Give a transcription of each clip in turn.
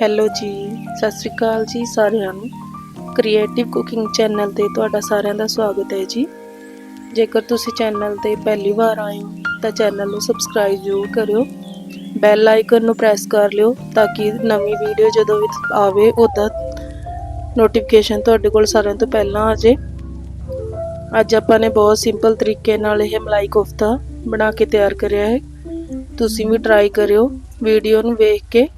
Hello ਜੀ, ਸਤਿ ਸ੍ਰੀ ਅਕਾਲ ਜੀ ਸਾਰਿਆਂ ਨੂੰ। ਕ੍ਰੀਏਟਿਵ ਕੁਕਿੰਗ ਚੈਨਲ ਤੇ ਤੁਹਾਡਾ ਸਾਰਿਆਂ ਦਾ ਸਵਾਗਤ ਹੈ ਜੀ। ਜੇਕਰ ਤੁਸੀਂ ਚੈਨਲ ਤੇ ਪਹਿਲੀ ਵਾਰ ਆਏ ਹੋ, ਤਾਂ ਚੈਨਲ ਨੂੰ ਸਬਸਕ੍ਰਾਈਬ ਜ਼ਰੂਰ ਕਰਿਓ। ਬੈਲ ਆਈਕਨ ਨੂੰ ਪ੍ਰੈਸ ਕਰ ਲਿਓ ਤਾਂ ਕਿ ਨਵੀਂ ਵੀਡੀਓ ਜਦੋਂ ਵੀ ਆਵੇ, ਉਹਦਾ ਨੋਟੀਫਿਕੇਸ਼ਨ ਤੁਹਾਡੇ ਕੋਲ ਸਾਰਿਆਂ ਤੋਂ ਪਹਿਲਾਂ ਆ ਜੇ ਅੱਜ ਆਪਾਂ ਨੇ ਬਹੁਤ ਸਿੰਪਲ ਤਰੀਕੇ ਨਾਲ ਇਹ ਮਲਾਈ ਕੋਫਤਾ ਬਣਾ ਕੇ ਤਿਆਰ ਕਰਿਆ ਹੈ। ਤੁਸੀਂ ਵੀ ਟਰਾਈ ਕਰਿਓ ਵੀਡੀਓ ਨੂੰ ਵੇਖ ਕੇ।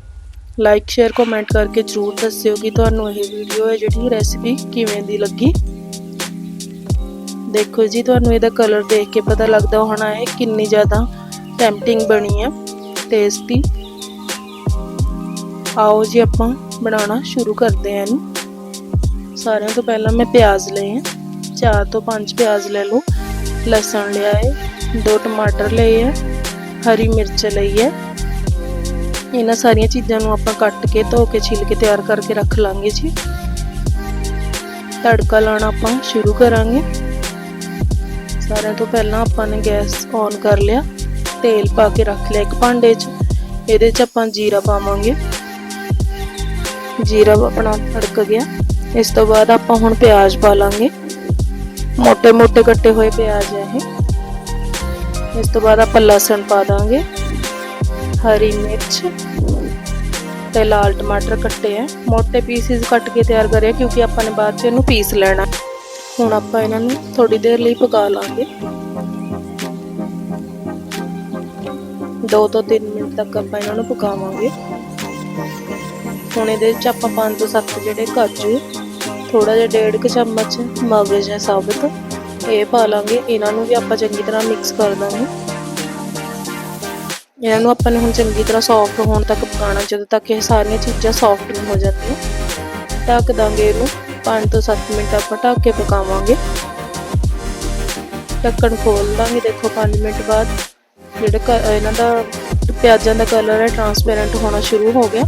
ਲਾਈਕ ਸ਼ੇਅਰ ਕਮੈਂਟ ਕਰਕੇ ਜਰੂਰ ਦੱਸਿਓ ਕਿ ਤੁਹਾਨੂੰ ਇਹ ਵੀਡੀਓ ਹੈ ਜਿਹੜੀ ਰੈਸਿਪੀ ਕਿਵੇਂ ਦੀ ਲੱਗੀ। ਦੇਖੋ ਜੀ, ਤੁਹਾਨੂੰ ਇਹਦਾ ਕਲਰ ਦੇਖ ਕੇ ਪਤਾ ਲੱਗਦਾ ਹੋਣਾ ਹੈ ਕਿੰਨੀ ਜ਼ਿਆਦਾ ਟੈਂਪਟਿੰਗ ਬਣੀ ਹੈ ਟੇਸਟੀ ਆਓ ਜੀ, ਆਪਾਂ ਬਣਾਉਣਾ ਸ਼ੁਰੂ ਕਰਦੇ ਹਾਂ ਇਹਨੂੰ। ਸਾਰਿਆਂ ਤੋਂ ਪਹਿਲਾਂ ਮੈਂ ਪਿਆਜ਼ ਲਏ ਹੈ ਚਾਰ ਤੋਂ ਪੰਜ ਪਿਆਜ਼ ਲੈ ਲਓ। ਲਸਣ ਲਿਆ ਹੈ, ਦੋ ਟਮਾਟਰ ਲਏ ਹੈ ਹਰੀ ਮਿਰਚ ਲਈ ਹੈ। ਇਹਨਾਂ ਸਾਰੀਆਂ ਚੀਜ਼ਾਂ ਨੂੰ ਆਪਾਂ ਕੱਟ ਕੇ, ਧੋ ਕੇ, ਛਿੱਲ ਕੇ ਤਿਆਰ ਕਰਕੇ ਰੱਖ ਲਾਂਗੇ ਜੀ। ਤੜਕਾ ਲਾਣਾ ਆਪਾਂ ਸ਼ੁਰੂ ਕਰਾਂਗੇ। ਸਾਰਿਆਂ ਤੋਂ ਪਹਿਲਾਂ ਆਪਾਂ ਨੇ ਗੈਸ ਔਨ ਕਰ ਲਿਆ। ਤੇਲ ਪਾ ਕੇ ਰੱਖ ਲਿਆ ਇੱਕ ਭਾਂਡੇ 'ਚ। ਇਹਦੇ 'ਚ ਆਪਾਂ ਜੀਰਾ ਪਾਵਾਂਗੇ। ਜੀਰਾ ਆਪਣਾ ਤੜਕ ਗਿਆ। ਇਸ ਤੋਂ ਬਾਅਦ ਆਪਾਂ ਹੁਣ ਪਿਆਜ਼ ਪਾ ਲਾਂਗੇ। ਮੋٹے ਮੋٹے ਕੱਟੇ ਹੋਏ ਪਿਆਜ਼ ਹੈ ਇਹ। ਇਸ ਤੋਂ ਬਾਅਦ ਆਪਾਂ ਲਸਣ ਪਾ ਦਾਂਗੇ। ਹਰੀ ਮਿਰਚ ਤੇ ਲਾਲ ਟਮਾਟਰ ਕੱਟੇ ਆ। ਮੋٹے ਪੀਸਿਸ ਕੱਟ ਕੇ ਤਿਆਰ ਕਰਿਆ ਕਿਉਂਕਿ ਆਪਾਂ ਨੇ ਬਾਅਦ ਚ ਇਹਨੂੰ ਪੀਸ ਲੈਣਾ। ਹੁਣ ਆਪਾਂ ਇਹਨਾਂ ਨੂੰ ਥੋੜੀ ਦੇਰ ਲਈ ਪਕਾ ਲਾਂਗੇ। 2 ਤੋਂ 3 ਮਿੰਟ ਤੱਕ ਆਪਾਂ ਇਹਨਾਂ ਨੂੰ ਪਕਾਵਾਂਗੇ। ਹੁਣ ਇਹਦੇ ਵਿੱਚ ਆਪਾਂ 5 ਤੋਂ 7 ਜਿਹੜੇ ਕਾਜੂ ਥੋੜਾ ਜਿਹਾ ਡੇਢ ਕੁ ਚਮਚ ਮਗਜ ਹੈ ਸਾਬਤ ਇਹ ਪਾ ਲਾਂਗੇ। ਇਹਨਾਂ ਨੂੰ ਵੀ ਆਪਾਂ ਚੰਗੀ ਤਰ੍ਹਾਂ ਮਿਕਸ ਕਰ ਦਾਂਗੇ। ਇਹਨਾਂ ਨੂੰ ਆਪਾਂ ਨੇ ਹੁਣ ਚੰਗੀ ਤਰ੍ਹਾਂ ਸੌਫਟ ਹੋਣ ਤੱਕ ਪਕਾਉਣਾ, ਜਦੋਂ ਤੱਕ ਇਹ ਸਾਰੀਆਂ ਚੀਜ਼ਾਂ ਸੌਫਟ ਨਹੀਂ ਹੋ ਜਾਂਦੀਆਂ। ਢੱਕ ਦਾਂਗੇ ਇਹਨੂੰ 5 ਤੋਂ 7 ਮਿੰਟ ਆਪਾਂ ਢੱਕ ਕੇ ਪਕਾਵਾਂਗੇ। ਢੱਕਣ ਖੋਲ ਦਾਂਗੇ ਦੇਖੋ 5 ਮਿੰਟ ਬਾਅਦ ਜਿਹੜਾ ਇਹਨਾਂ ਦਾ ਪਿਆਜ਼ਾਂ ਦਾ ਕਲਰ ਹੈ ਟਰਾਂਸਪੇਰੈਂਟ ਹੋਣਾ ਸ਼ੁਰੂ ਹੋ ਗਿਆ।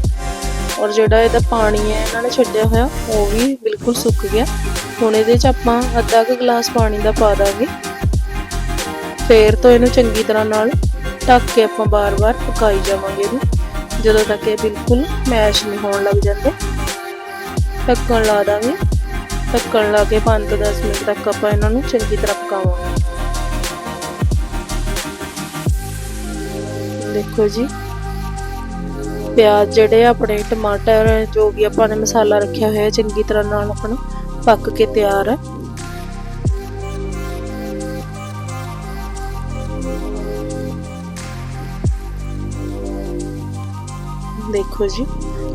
ਔਰ ਜਿਹੜਾ ਇਹਦਾ ਪਾਣੀ ਹੈ, ਇਹਨਾਂ ਨੇ ਛੱਡਿਆ ਹੋਇਆ, ਉਹ ਵੀ ਬਿਲਕੁਲ ਸੁੱਕ ਗਿਆ। ਹੁਣ ਇਹਦੇ 'ਚ ਆਪਾਂ ਅੱਧਾ ਕੁ ਗਲਾਸ ਪਾਣੀ ਦਾ ਪਾ ਦਾਂਗੇ। ਫੇਰ ਤੋਂ ਇਹਨੂੰ ਚੰਗੀ ਤਰ੍ਹਾਂ ਨਾਲ ਢੱਕ ਕੇ ਆਪਾਂ ਬਾਰ-ਬਾਰ ਪਕਾਈ ਜਾਵਾਂਗੇ ਇਹਨੂੰ। ਜਦੋਂ ਤੱਕ ਇਹ ਬਿਲਕੁਲ ਮੈਸ਼ ਨਹੀਂ ਹੋਣ ਲੱਗ ਜਾਂਦੇ। ਢੱਕਣ ਲਾ ਦਾਂਗੇ। ਢੱਕਣ ਲਾ ਕੇ 5 ਤੋਂ 10 ਮਿੰਟ ਤੱਕ ਆਪਾਂ ਇਹਨਾਂ ਨੂੰ ਚੰਗੀ ਤਰ੍ਹਾਂ ਪਕਾਵਾਂਗੇ। ਦੇਖੋ ਜੀ। ਪਿਆਜ਼ ਜਿਹੜੇ ਆਪਣੇ ਟਮਾਟਰ ਜੋ ਵੀ ਆਪਾਂ ਨੇ ਮਸਾਲਾ ਰੱਖਿਆ ਹੋਇਆ, ਚੰਗੀ ਤਰ੍ਹਾਂ ਨਾਲ ਆਪਣਾ ਪੱਕ ਕੇ ਤਿਆਰ ਹੈ। ਦੇਖੋ ਜੀ।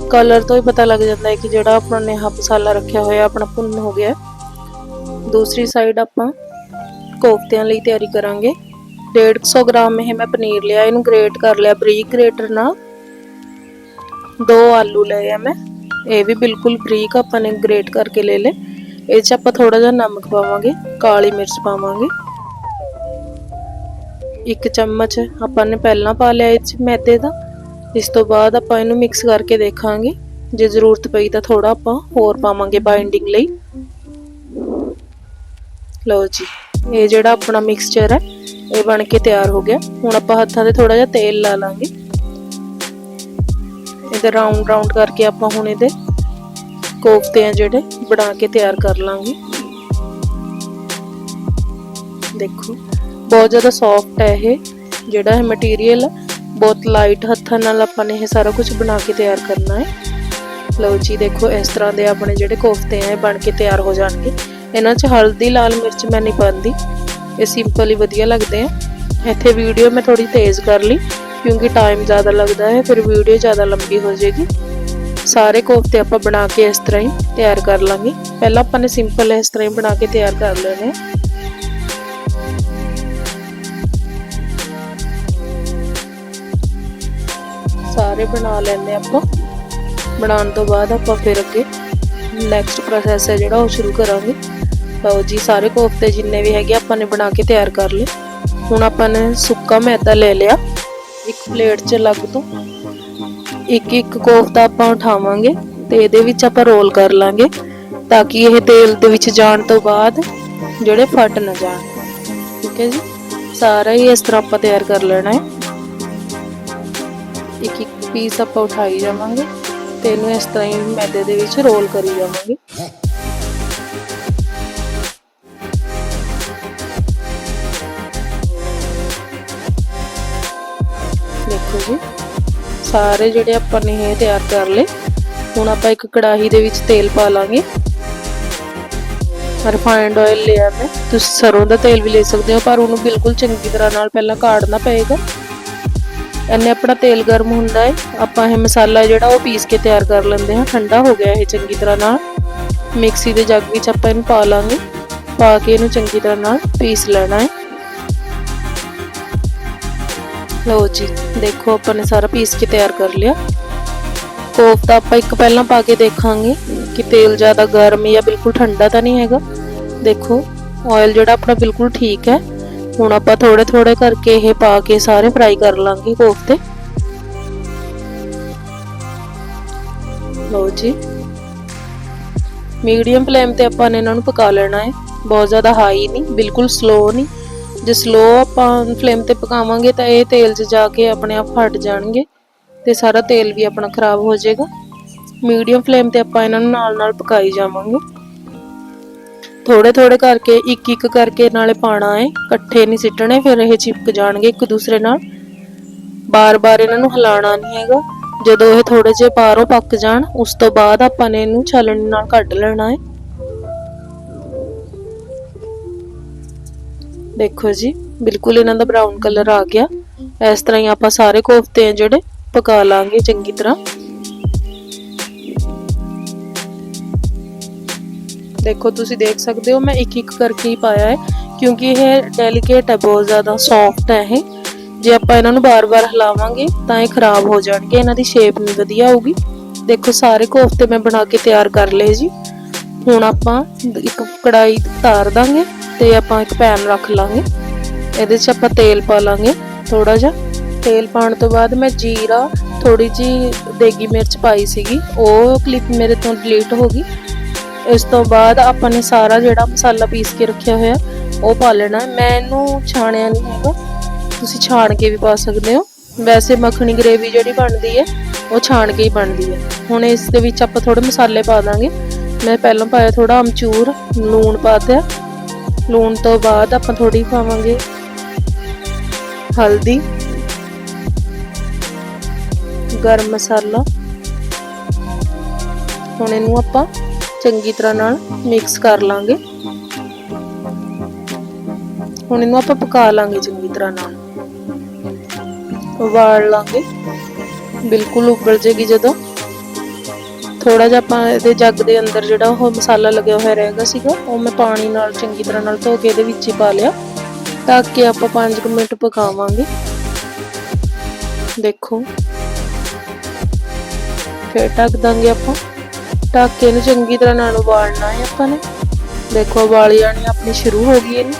ਕਲਰ ਤੋਂ ਹੀ ਪਤਾ ਲੱਗ ਜਾਂਦਾ ਹੈ ਕਿ ਜਿਹੜਾ ਆਪਣਾ ਨੇਹਾ ਮਸਾਲਾ ਰੱਖਿਆ ਹੋਇਆ ਆਪਣਾ ਭੁੰਨ ਹੋ ਗਿਆ ਦੂਸਰੀ ਸਾਈਡ ਆਪਾਂ ਕੋਫਤਿਆਂ ਲਈ ਤਿਆਰੀ ਕਰਾਂਗੇ। 150 ਗ੍ਰਾਮ ਇਹ ਮੈਂ ਪਨੀਰ ਲਿਆ, ਇਹਨੂੰ ਗ੍ਰੇਟ ਕਰ ਲਿਆ ਬਰੀਕ ਗ੍ਰੇਟਰ ਨਾਲ। ਦੋ ਆਲੂ ਲਏ ਆ ਮੈਂ। ਇਹ ਵੀ ਬਿਲਕੁਲ ਬਰੀਕ ਆਪਾਂ ਨੇ ਗ੍ਰੇਟ ਕਰਕੇ ਲੈ ਲੇ ਇਹ ਚ ਆਪਾਂ ਥੋੜਾ ਜਿਹਾ ਨਮਕ ਪਾਵਾਂਗੇ, ਕਾਲੀ ਮਿਰਚ ਪਾਵਾਂਗੇ। ਇੱਕ ਚਮਚ ਆਪਾਂ ਨੇ ਪਹਿਲਾਂ ਪਾ ਲਿਆ ਇਹ ਚ ਮੈਦੇ ਦਾ। ਇਸ ਤੋਂ ਬਾਅਦ ਆਪਾਂ ਇਹਨੂੰ ਮਿਕਸ ਕਰਕੇ ਦੇਖਾਂਗੇ। ਜੇ ਜ਼ਰੂਰਤ ਪਈ ਤਾਂ ਥੋੜਾ ਆਪਾਂ ਹੋਰ ਪਾਵਾਂਗੇ ਬਾਈਂਡਿੰਗ ਲਈ। ਲਓ ਜੀ, ਇਹ ਜਿਹੜਾ ਆਪਣਾ ਮਿਕਸਚਰ ਹੈ, ਇਹ ਬਣ ਕੇ ਤਿਆਰ ਹੋ ਗਿਆ। ਹੁਣ ਆਪਾਂ ਹੱਥਾਂ ਤੇ ਥੋੜਾ ਜਿਹਾ ਤੇਲ ਲਾ ਲਾਂਗੇ। ਇਹਦੇ ਰਾਉਂਡ ਰਾਉਂਡ ਕਰਕੇ ਆਪਾਂ ਹੁਣ ਇਹਦੇ ਕੋਫਤੇ ਆ ਜਿਹੜੇ, ਬਣਾ ਕੇ ਤਿਆਰ ਕਰ ਲਾਂਗੇ। ਦੇਖੋ, ਬਹੁਤ ਜ਼ਿਆਦਾ ਸੌਫਟ ਹੈ ਇਹ। ਜਿਹੜਾ ਇਹ ਮਟੀਰੀਅਲ ਬਹੁਤ ਲਾਈਟ ਹੱਥਾਂ ਨਾਲ ਆਪਾਂ ਨੇ ਇਹ ਸਾਰਾ ਕੁਝ ਬਣਾ ਕੇ ਤਿਆਰ ਕਰਨਾ ਹੈ। ਲਓ ਜੀ, ਦੇਖੋ ਇਸ ਤਰ੍ਹਾਂ ਦੇ ਆਪਣੇ ਜਿਹੜੇ ਕੋਫਤੇ ਆ ਇਹ ਬਣ ਕੇ ਤਿਆਰ ਹੋ ਜਾਣਗੇ। ਇਹਨਾਂ 'ਚ ਹਲਦੀ, ਲਾਲ ਮਿਰਚ ਮੈਂ ਨਹੀਂ ਪਾਉਂਦੀ। ਇਹ ਸਿੰਪਲ ਹੀ ਵਧੀਆ ਲੱਗਦੇ ਆ। ਇੱਥੇ ਵੀਡੀਓ ਮੈਂ ਥੋੜੀ ਤੇਜ਼ ਕਰ ਲਈ, ਕਿਉਂਕਿ ਟਾਈਮ ਜ਼ਿਆਦਾ ਲੱਗਦਾ ਹੈ, ਫਿਰ ਵੀਡੀਓ ਜ਼ਿਆਦਾ ਲੰਬੀ ਹੋ ਜਾਏਗੀ। ਸਾਰੇ ਕੋਫਤੇ ਆਪਾਂ ਬਣਾ ਕੇ ਇਸ ਤਰ੍ਹਾਂ ਹੀ ਤਿਆਰ ਕਰ ਲਾਂਗੇ। ਪਹਿਲਾਂ ਆਪਾਂ ਨੇ ਸਿੰਪਲ ਇਸ ਤਰ੍ਹਾਂ ਹੀ ਬਣਾ ਕੇ ਤਿਆਰ ਕਰ ਲੈਣੇ ਸਾਰੇ ਬਣਾ ਲੈਂਦੇ ਆਪਾਂ। ਬਣਾਉਣ ਤੋਂ ਬਾਅਦ ਆਪਾਂ ਫਿਰ ਅੱਗੇ ਨੈਕਸਟ ਪ੍ਰੋਸੈਸ ਹੈ ਜਿਹੜਾ ਉਹ ਸ਼ੁਰੂ ਕਰਾਂਗੇ। ਲਓ ਜੀ, ਸਾਰੇ ਕੋਫਤੇ ਜਿੰਨੇ ਵੀ ਹੈਗੇ ਆਪਾਂ ਨੇ ਬਣਾ ਕੇ ਤਿਆਰ ਕਰ ਲਏ। ਹੁਣ ਆਪਾਂ ਨੇ ਸੁੱਕਾ ਮੈਦਾ ਲੈ ਲਿਆ। ਇੱਕ ਪਲੇਟ 'ਚ ਲੱਗ ਤੋਂ। ਇੱਕ ਇੱਕ ਕੋਫਤਾ ਆਪਾਂ ਉਠਾਵਾਂਗੇ ਤੇ ਇਹਦੇ ਵਿੱਚ ਆਪਾਂ ਰੋਲ ਕਰ ਲਾਂਗੇ ਤਾਂ ਕਿ ਇਹ ਤੇਲ ਦੇ ਵਿੱਚ ਜਾਣ ਤੋਂ ਬਾਅਦ ਜਿਹੜੇ ਫਟ ਨਾ ਜਾਣ। ਠੀਕ ਹੈ ਜੀ? ਸਾਰਾ ਹੀ ਇਸ ਤਰ੍ਹਾਂ ਆਪਾਂ ਤਿਆਰ ਕਰ ਲੈਣਾ ਹੈ। ਇੱਕ ਇੱਕ ਪੀਸ ਆਪਾਂ ਉਠਾਈ ਜਾਵਾਂਗੇ ਤੇ ਇਹਨੂੰ ਇਸ ਤਰ੍ਹਾਂ ਹੀ ਮੈਦੇ ਦੇ ਵਿੱਚ ਰੋਲ ਕਰੀ ਜਾਵਾਂਗੇ। ਦੇਖੋ ਜੀ, ਸਾਰੇ ਜਿਹੜੇ ਆਪਾਂ ਨੇ ਇਹ ਤਿਆਰ ਕਰ ਲਏ, ਹੁਣ ਆਪਾਂ ਇੱਕ ਕੜਾਹੀ ਦੇ ਵਿੱਚ ਤੇਲ ਪਾ ਲਾਂਗੇ। ਰਿਫਾਈਨਡ ਆਇਲ ਲਿਆ ਮੈਂ। ਤੁਸੀਂ ਸਰੋਂ ਦਾ ਤੇਲ ਵੀ ਲੈ ਸਕਦੇ ਹੋ, ਪਰ ਉਹਨੂੰ ਬਿਲਕੁਲ ਚੰਗੀ ਤਰ੍ਹਾਂ ਨਾਲ ਪਹਿਲਾਂ ਕਾੜਨਾ ਪਏਗਾ। ਐਨੇ ਆਪਣਾ ਤੇਲ ਗਰਮ ਹੁੰਦਾ ਹੈ, ਆਪਾਂ ਇਹ ਮਸਾਲਾ ਜਿਹੜਾ ਉਹ ਪੀਸ ਕੇ ਤਿਆਰ ਕਰ ਲੈਂਦੇ ਹਾਂ, ਠੰਡਾ ਹੋ ਗਿਆ ਇਹ ਚੰਗੀ ਤਰ੍ਹਾਂ ਨਾਲ। ਮਿਕਸੀ ਦੇ ਜੱਗ ਵਿੱਚ ਆਪਾਂ ਇਹਨੂੰ ਪਾ ਲਾਂਗੇ, ਪਾ ਕੇ ਇਹਨੂੰ ਚੰਗੀ ਤਰ੍ਹਾਂ ਨਾਲ ਪੀਸ ਲੈਣਾ ਹੈ। ਲਓ ਜੀ, ਦੇਖੋ ਆਪਾਂ ਨੇ ਸਾਰਾ ਪੀਸ ਕੇ ਤਿਆਰ ਕਰ ਲਿਆ। ਕੋਫਤਾ ਆਪਾਂ ਇੱਕ ਪਹਿਲਾਂ ਪਾ ਕੇ ਦੇਖਾਂਗੇ ਕਿ ਤੇਲ ਜ਼ਿਆਦਾ ਗਰਮ ਜਾਂ ਬਿਲਕੁਲ ਠੰਡਾ ਤਾਂ ਨਹੀਂ ਹੈਗਾ। ਦੇਖੋ ਆਇਲ ਜਿਹੜਾ ਆਪਣਾ ਬਿਲਕੁਲ ਠੀਕ ਹੈ। ਹੁਣ ਆਪਾਂ ਥੋੜੇ ਥੋੜੇ ਕਰਕੇ ਇਹ ਪਾ ਕੇ ਸਾਰੇ ਫਰਾਈ ਕਰ ਲਾਂਗੇ ਕੋਫਤੇ। ਲਓ ਜੀ। ਮੀਡੀਅਮ ਫਲੇਮ ਤੇ ਆਪਾਂ ਨੇ ਇਹਨਾਂ ਨੂੰ ਪਕਾ ਲੈਣਾ ਹੈ। ਬਹੁਤ ਜ਼ਿਆਦਾ ਹਾਈ ਨਹੀਂ, ਬਿਲਕੁਲ ਸਲੋ ਨਹੀਂ। ਜੇ ਸਲੋ ਆਪਾਂ ਫਲੇਮ ਤੇ ਪਕਾਵਾਂਗੇ ਤਾਂ ਇਹ ਤੇਲ 'ਚ ਜਾ ਕੇ ਆਪਣੇ ਆਪ ਫਟ ਜਾਣਗੇ ਤੇ ਸਾਰਾ ਤੇਲ ਵੀ ਆਪਣਾ ਖਰਾਬ ਹੋ ਜਾਏਗਾ। ਮੀਡੀਅਮ ਫਲੇਮ ਤੇ ਆਪਾਂ ਇਹਨਾਂ ਨੂੰ ਨਾਲ-ਨਾਲ ਪਕਾਈ ਜਾਵਾਂਗੇ। ਥੋੜੇ ਥੋੜੇ ਕਰਕੇ ਇੱਕ ਇੱਕ ਕਰਕੇ ਨਾਲੇ ਪਾਣਾ ਹੈ ਇਕੱਠੇ ਨਹੀਂ ਸਿੱਟਣੇ, ਫਿਰ ਇਹ ਚਿਪਕ ਜਾਣਗੇ ਇੱਕ ਦੂਸਰੇ ਨਾਲ। ਬਾਰ-ਬਾਰ ਇਹਨਾਂ ਨੂੰ ਹਿਲਾਉਣਾ ਨਹੀਂ ਹੈਗਾ। ਜਦੋਂ ਇਹ ਥੋੜੇ ਜਿਹੇ ਬਾਹਰੋਂ ਪੱਕ ਜਾਣ, ਉਸ ਤੋਂ ਬਾਅਦ ਆਪਾਂ ਨੇ ਇਹਨੂੰ ਛਾਲਣੀ ਨਾਲ ਕੱਢ ਲੈਣਾ ਹੈ ਦੇਖੋ ਜੀ, ਬਿਲਕੁਲ ਇਹਨਾਂ ਦਾ ਬਰਾਊਨ ਕਲਰ ਆ ਗਿਆ। ਇਸ ਤਰ੍ਹਾਂ ਹੀ ਆਪਾਂ ਸਾਰੇ ਕੋਫਤੇ ਆ ਜਿਹੜੇ, ਪਕਾ ਲਾਂਗੇ ਚੰਗੀ ਤਰ੍ਹਾਂ। ਦੇਖੋ ਤੁਸੀਂ ਦੇਖ ਸਕਦੇ ਹੋ, ਮੈਂ ਇੱਕ ਇੱਕ ਕਰਕੇ ਹੀ ਪਾਇਆ ਹੈ, ਕਿਉਂਕਿ ਇਹ ਡੈਲੀਕੇਟ ਹੈ, ਬਹੁਤ ਜ਼ਿਆਦਾ ਸੌਫਟ ਹੈ ਇਹ। ਜੇ ਆਪਾਂ ਇਹਨਾਂ ਨੂੰ ਬਾਰ-ਬਾਰ ਹਿਲਾਵਾਂਗੇ, ਤਾਂ ਇਹ ਖਰਾਬ ਹੋ ਜਾਣਗੇ, ਇਹਨਾਂ ਦੀ ਸ਼ੇਪ ਨਹੀਂ ਵਧੀਆ ਆਊਗੀ ਦੇਖੋ, ਸਾਰੇ ਕੋਫਤੇ ਮੈਂ ਬਣਾ ਕੇ ਤਿਆਰ ਕਰ ਲਏ ਜੀ। ਹੁਣ ਆਪਾਂ ਇੱਕ ਕੜਾਈ ਧਾਰ ਦਾਂਗੇ ਤੇ ਆਪਾਂ ਇੱਕ ਪੈਨ ਰੱਖ ਲਾਂਗੇ। ਇਹਦੇ 'ਚ ਆਪਾਂ ਤੇਲ ਪਾ ਲਾਂਗੇ ਥੋੜਾ ਜਿਹਾ। ਤੇਲ ਪਾਉਣ ਤੋਂ ਬਾਅਦ ਮੈਂ ਜੀਰਾ ਥੋੜੀ ਜੀ ਦੇਗੀ ਮਿਰਚ ਪਾਈ ਸੀਗੀ। ਉਹ ਕਲਿੱਪ ਮੇਰੇ ਤੋਂ ਡਿਲੀਟ ਹੋ ਗਈ। ਇਸ ਤੋਂ ਬਾਅਦ ਆਪਾਂ ਨੇ ਸਾਰਾ ਜਿਹੜਾ ਮਸਾਲਾ ਪੀਸ ਕੇ ਰੱਖਿਆ ਹੋਇਆ, ਉਹ ਪਾ ਲੈਣਾ। ਮੈਂ ਇਹਨੂੰ ਛਾਣਿਆ ਨਹੀਂ ਹੈਗਾ। ਤੁਸੀਂ ਛਾਣ ਕੇ ਵੀ ਪਾ ਸਕਦੇ ਹੋ। ਵੈਸੇ ਮੱਖਣੀ ਗ੍ਰੇਵੀ ਜਿਹੜੀ ਬਣਦੀ ਹੈ, ਉਹ ਛਾਣ ਕੇ ਹੀ ਬਣਦੀ ਹੈ। ਹੁਣ ਇਸ ਦੇ ਵਿੱਚ ਆਪਾਂ ਥੋੜੇ ਮਸਾਲੇ ਪਾ ਦਾਂਗੇ। ਮੈਂ ਪਹਿਲਾਂ ਪਾਇਆ ਥੋੜਾ ਅਮਚੂਰ, ਲੂਣ ਪਾ ਦਿਆ ਲੂਣ ਤੋਂ ਬਾਅਦ ਆਪਾਂ ਥੋੜੀ ਪਾਵਾਂਗੇ ਹਲਦੀ, ਗਰਮ ਮਸਾਲਾ। ਹੁਣ ਇਹਨੂੰ ਆਪਾਂ ਚੰਗੀ ਤਰ੍ਹਾਂ ਨਾਲ ਮਿਕਸ ਕਰ ਲਾਂਗੇ। ਹੁਣ ਇਹਨੂੰ ਆਪਾਂ ਪਕਾ ਲਾਂਗੇ ਚੰਗੀ ਤਰ੍ਹਾਂ ਨਾਲ। ਉਬਾਲ ਲਾਂਗੇ। ਬਿਲਕੁਲ ਉਬਲ ਜੇਗੀ ਜਦੋਂ। ਥੋੜਾ ਜਿਹਾ ਆਪਾਂ ਇਹਦੇ ਜੱਗ ਦੇ ਅੰਦਰ ਜਿਹੜਾ ਉਹ ਮਸਾਲਾ ਲੱਗਿਆ ਹੋਇਆ ਰਹੇਗਾ ਸੀਗਾ, ਉਹ ਮੈਂ ਪਾਣੀ ਨਾਲ ਚੰਗੀ ਤਰ੍ਹਾਂ ਨਾਲ ਧੋ ਕੇ ਇਹਦੇ ਵਿੱਚ ਹੀ ਪਾ ਲਿਆ। ਢੱਕ ਕੇ ਆਪਾਂ 5 ਮਿੰਟ ਪਕਾਵਾਂਗੇ। ਦੇਖੋ। ਫੇਰ ਢੱਕ ਦਾਂਗੇ ਆਪਾਂ। ਢੱਕ ਕੇ ਚੰਗੀ ਤਰ੍ਹਾਂ ਨਾਲ ਉਬਾਲਣਾ ਹੈ ਆਪਾਂ ਨੇ। ਦੇਖੋ ਉਬਾਲ ਜਾਣੀ ਆਪਣੀ ਸ਼ੁਰੂ ਹੋ ਗਈ ਇਹਨੂੰ।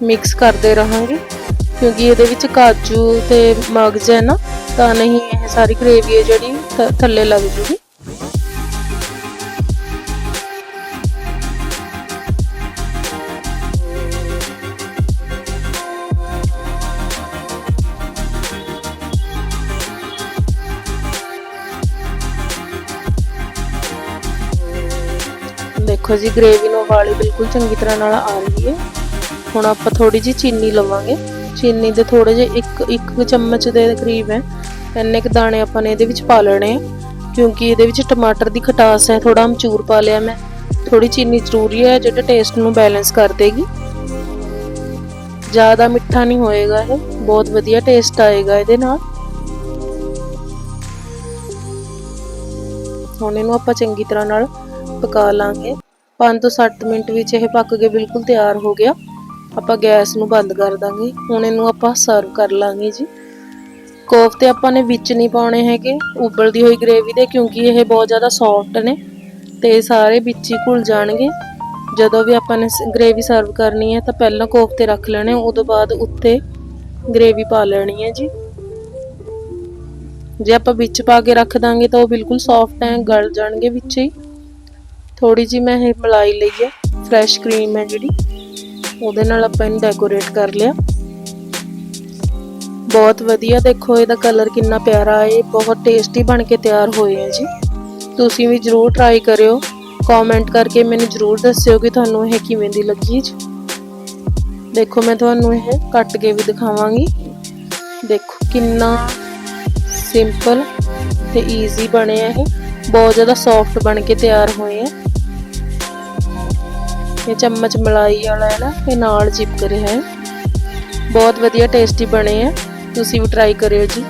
ਮਿਕਸ ਕਰਦੇ ਰਹਾਂਗੇ, ਕਿਉਂਕਿ ਇਹਦੇ ਵਿੱਚ ਕਾਜੂ ਤੇ ਮਗਜ਼ ਹੈ ਨਾ, ਤਾਂ ਨਹੀਂ ਇਹ ਸਾਰੀ ਗ੍ਰੇਵੀ ਹੈ ਜਿਹੜੀ ਥੱਲੇ ਲੱਗ ਜੂਗੀ। ਦੇਖੋ ਜੀ ਗ੍ਰੇਵੀ ਨੂੰ ਉਬਾਲੀ ਬਿਲਕੁਲ ਚੰਗੀ ਤਰ੍ਹਾਂ ਨਾਲ ਆ ਰਹੀ ਹੈ ਹੁਣ ਆਪਾਂ ਥੋੜੀ ਜਿਹੀ ਚੀਨੀ ਲਵਾਂਗੇ। ਚੀਨੀ ਦੇ ਥੋੜੇ ਜਿਹੇ ਇੱਕ ਇੱਕ ਚਮਚ ਦੇ ਕਰੀਬ ਹੈ। ਇੰਨੇ ਕ ਦਾਣੇ ਆਪਾਂ ਨੇ ਇਹਦੇ ਵਿੱਚ ਪਾ ਲੈਣੇ ਆ। ਕਿਉਂਕਿ ਇਹਦੇ ਵਿੱਚ ਟਮਾਟਰ ਦੀ ਖਟਾਸ ਹੈ ਥੋੜਾ ਅਮਚੂਰ ਪਾ ਲਿਆ ਮੈਂ। ਥੋੜੀ ਚੀਨੀ ਜ਼ਰੂਰੀ ਹੈ, ਜਿਹੜਾ ਟੇਸਟ ਨੂੰ ਬੈਲੈਂਸ ਕਰ ਦੇਗੀ। ਜ਼ਿਆਦਾ ਮਿੱਠਾ ਨਹੀਂ ਹੋਏਗਾ ਇਹ। ਬਹੁਤ ਵਧੀਆ ਟੇਸਟ ਆਏਗਾ ਇਹਦੇ ਨਾਲ। ਹੁਣ ਇਹਨੂੰ ਆਪਾਂ ਚੰਗੀ ਤਰ੍ਹਾਂ ਨਾਲ ਪਕਾ ਲਾਂਗੇ। 5 ਤੋਂ 7 ਮਿੰਟ ਵਿੱਚ ਇਹ ਪੱਕ ਕੇ ਬਿਲਕੁਲ ਤਿਆਰ ਹੋ ਗਿਆ। ਆਪਾਂ ਗੈਸ ਨੂੰ ਬੰਦ ਕਰ ਦਾਂਗੇ। ਹੁਣ ਇਹਨੂੰ ਆਪਾਂ ਸਰਵ ਕਰ ਲਾਂਗੇ ਜੀ। ਕੋਫਤੇ ਆਪਾਂ ਨੇ ਵਿੱਚ ਨਹੀਂ ਪਾਉਣੇ ਹੈਗੇ। ਉਬਲਦੀ ਹੋਈ ਗ੍ਰੇਵੀ ਦੇ ਕਿਉਂਕਿ ਇਹ ਬਹੁਤ ਜ਼ਿਆਦਾ ਸੌਫਟ ਨੇ ਤੇ ਸਾਰੇ ਵਿੱਚ ਹੀ ਘੁਲ ਜਾਣਗੇ। ਜਦੋਂ ਵੀ ਆਪਾਂ ਨੇ ਗ੍ਰੇਵੀ ਸਰਵ ਕਰਨੀ ਹੈ ਤਾਂ ਪਹਿਲਾਂ ਕੋਫਤੇ ਰੱਖ ਲੈਣੇ ਉਦੋਂ ਬਾਅਦ ਉੱਤੇ ਗ੍ਰੇਵੀ ਪਾ ਲੈਣੀ ਹੈ ਜੀ। ਜੇ ਆਪਾਂ ਵਿੱਚ ਪਾ ਕੇ ਰੱਖ ਦਾਂਗੇ ਤਾਂ ਉਹ ਬਿਲਕੁਲ ਸੌਫਟ ਹੈ ਗਲ ਜਾਣਗੇ ਵਿੱਚ ਹੀ। ਥੋੜੀ ਜੀ ਮੈਂ ਇਹ ਮਲਾਈ ਲਈ ਹੈ ਫਰੈਸ਼ ਕਰੀਮ ਹੈ ਜਿਹੜੀ। ਉਹਦੇ ਨਾਲ ਆਪਾਂ ਇਹਨੂੰ ਡੈਕੋਰੇਟ ਕਰ ਲਿਆ। ਬਹੁਤ ਵਧੀਆ, ਦੇਖੋ ਇਹਦਾ ਕਲਰ ਕਿੰਨਾ ਪਿਆਰਾ ਹੈ ਬਹੁਤ ਟੇਸਟੀ ਬਣ ਕੇ ਤਿਆਰ ਹੋਏ ਹੈ ਜੀ। ਤੁਸੀਂ ਵੀ ਜਰੂਰ ਟਰਾਈ ਕਰਿਓ। ਕਮੈਂਟ ਕਰਕੇ ਮੈਨੂੰ ਜਰੂਰ ਦੱਸਿਓ ਕਿ ਤੁਹਾਨੂੰ ਇਹ ਕਿਵੇਂ ਦੀ ਲੱਗੀ ਜੀ। ਦੇਖੋ ਮੈਂ ਤੁਹਾਨੂੰ ਇਹ ਕੱਟ ਕੇ ਵੀ ਦਿਖਾਵਾਂਗੀ। ਦੇਖੋ ਕਿੰਨਾ ਸਿੰਪਲ ਤੇ ਈਜ਼ੀ ਬਣਿਆ ਇਹ। ਬਹੁਤ ਜ਼ਿਆਦਾ ਸੌਫਟ ਬਣ ਕੇ ਤਿਆਰ ਹੋਏ ਆ ਇਹ ਚਮਚ ਮਲਾਈ ਵਾਲਾ ਹੈ ਨਾ, ਇਹ ਨਾਲ ਚਿਪਕ ਰਿਹਾ ਹੈ। ਬਹੁਤ ਵਧੀਆ ਟੇਸਟੀ ਬਣੇ ਆ, ਤੁਸੀਂ ਵੀ ਟਰਾਈ ਕਰਿਓ ਜੀ।